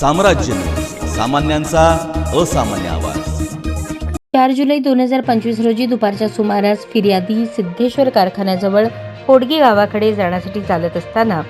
साम्राज्य. सामान्यांचा असामान्य आवाज. चार जुलै दोन हजार पंचवीस रोजी दुपारच्या सुमारास फिर्यादी सिद्धेश्वर कारखान्याजवळ होडगी गावाकडे जाण्यासाठी चालत असताना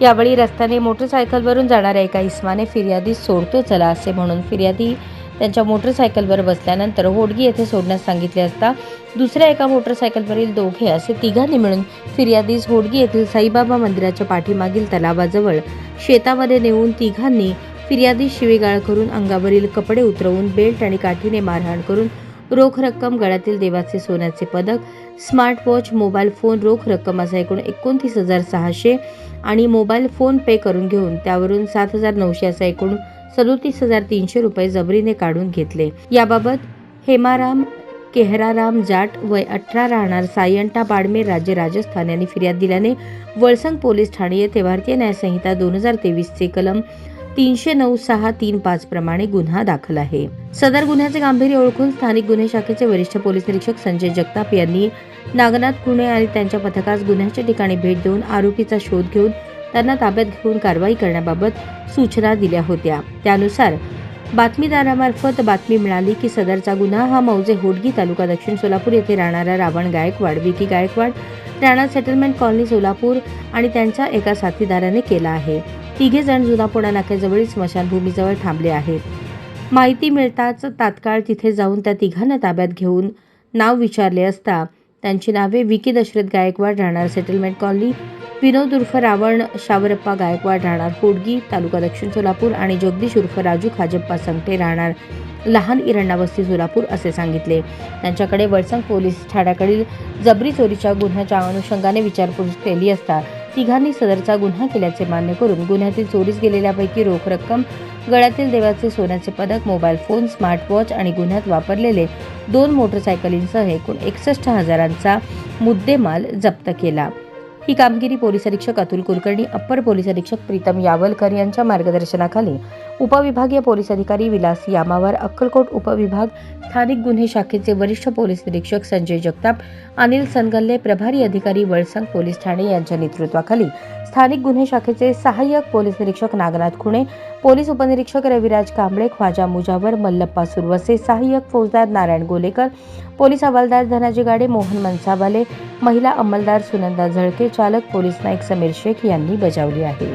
यावेळी रस्त्याने मोटरसायकलवरून जाणाऱ्या एका इस्माने फिर्यादी सोडतो चला असे म्हणून फिर्यादी त्यांच्या मोटरसायकलवर बसल्यानंतर होडगी येथे सोडण्यास सांगितले असता दुसऱ्या एका मोटरसायकलवरील दोघे असे तिघांनी मिळून फिर्यादीस होडगी येथील साईबाबा मंदिराच्या पाठीमागील तलावाजवळ शेतामध्ये नेऊन तिघांनी फिर्यादी शिवीगाळ करून अंगावरील कपडे उतरवून बेल्ट आणि काठीने मारहाण करून रोख रक्कम गळ्यातील देवाचे सोन्याचे पदक स्मार्ट वॉच मोबाईल फोन रोख रक्कम असा एकूण एकोणतीस हजार सहाशे आणि मोबाईल फोन पे करून घेऊन त्यावरून सात हजार नऊशे असा एकूण सदोतीस हजार तीनशे रुपये जबरीने काढून घेतले. याबाबत हेमाराम केहराराम जाट वय अठरा राहणार सायंटा बाडमेर राज्य राजस्थान यांनी फिर्याद दिल्याने वळसंग पोलीस ठाणे येथे भारतीय न्यायसंहिता दोन हजार तेवीसचे कलम तीनशे नऊ सहा तीन पाच प्रमाणे गुन्हा दाखल आहे. सदर गुन्ह्याचे गांभीर्य ओळखून स्थानिक गुन्हे शाखेचे वरिष्ठ पोलीस निरीक्षक संजय जगताप यांनी नागनाथ कुणे आणि त्यांच्या पथकास गुन्ह्याच्या ठिकाणी भेट देऊन आरोपीचा शोध घेऊन त्यांना ताब्यात घेऊन कारवाई करण्याबाबत सूचना दिल्या होत्या. त्यानुसार बातमीदारामार्फत बातमी मिळाली की सदरचा गुन्हा हा मौजे होडगी तालुका दक्षिण सोलापूर येथे राहणारा रावण गायकवाड विकी गायकवाड राणा सेटलमेंट कॉलनी सोलापूर आणि त्यांच्या एका साथीदाराने केला आहे. तिघे जण जुनापुणा नाक्याजवळील स्मशानभूमीजवळ थांबले आहेत. माहिती मिळताच तात्काळ तिथे जाऊन त्या तिघांना ताब्यात घेऊन नाव विचारले असता त्यांची नावे विकी दशरथ गायकवाड राहणार सेटलमेंट कॉलनी विनोद उर्फ रावण शावरप्पा गायकवाड राहणार होडगी तालुका दक्षिण सोलापूर आणि जगदीश उर्फ राजू खाजप्पा संगटे राहणार लहान इरण्णा वस्ती सोलापूर असे सांगितले. त्यांच्याकडे वळसंग पोलीस ठाण्याकडील जबरी चोरीच्या गुन्ह्याच्या अनुषंगाने विचारपूस केली असता तिघांनी सदरचा गुन्हा केल्याचे मान्य करून गुन्ह्यातील चोरीस गेलेल्यापैकी रोख रक्कम गळ्यातील देवाचे सोन्याचे पदक मोबाईल फोन स्मार्टवॉच आणि गुन्ह्यात वापरलेले दोन मोटरसायकलींसह एकूण एकसष्ट हजारांचा मुद्देमाल जप्त केला. ही कामगिरी पोलीस अधीक्षक अतुल कुलकर्णी अप्पर पोलीस अधीक्षक प्रीतम यावलकर यांच्या मार्गदर्शनाखाली उपविभागीय पोलीस अधिकारी विलास यामावर अक्कलकोट उपविभाग स्थानिक गुन्हे शाखेचे वरिष्ठ पोलीस निरीक्षक संजय जगताप अनिल सनगल्ले प्रभारी अधिकारी वळसंग पोलीस ठाणे यांच्या नेतृत्वाखाली स्थानिक गुन्हे शाखेचे सहाय्यक पोलीस निरीक्षक नागनाथ खुणे पोलीस उपनिरीक्षक रविराज कांबळे ख्वाजा मुजावर मल्लप्पा सुरवसे सहाय्यक फौजदार नारायण गोलेकर पोलीस हवालदार धनाजी गाडे मोहन मनसावाले महिला अंमलदार सुनंदा झळके चालक पोलीस नाईक समीर शेख यांनी बजावली आहे.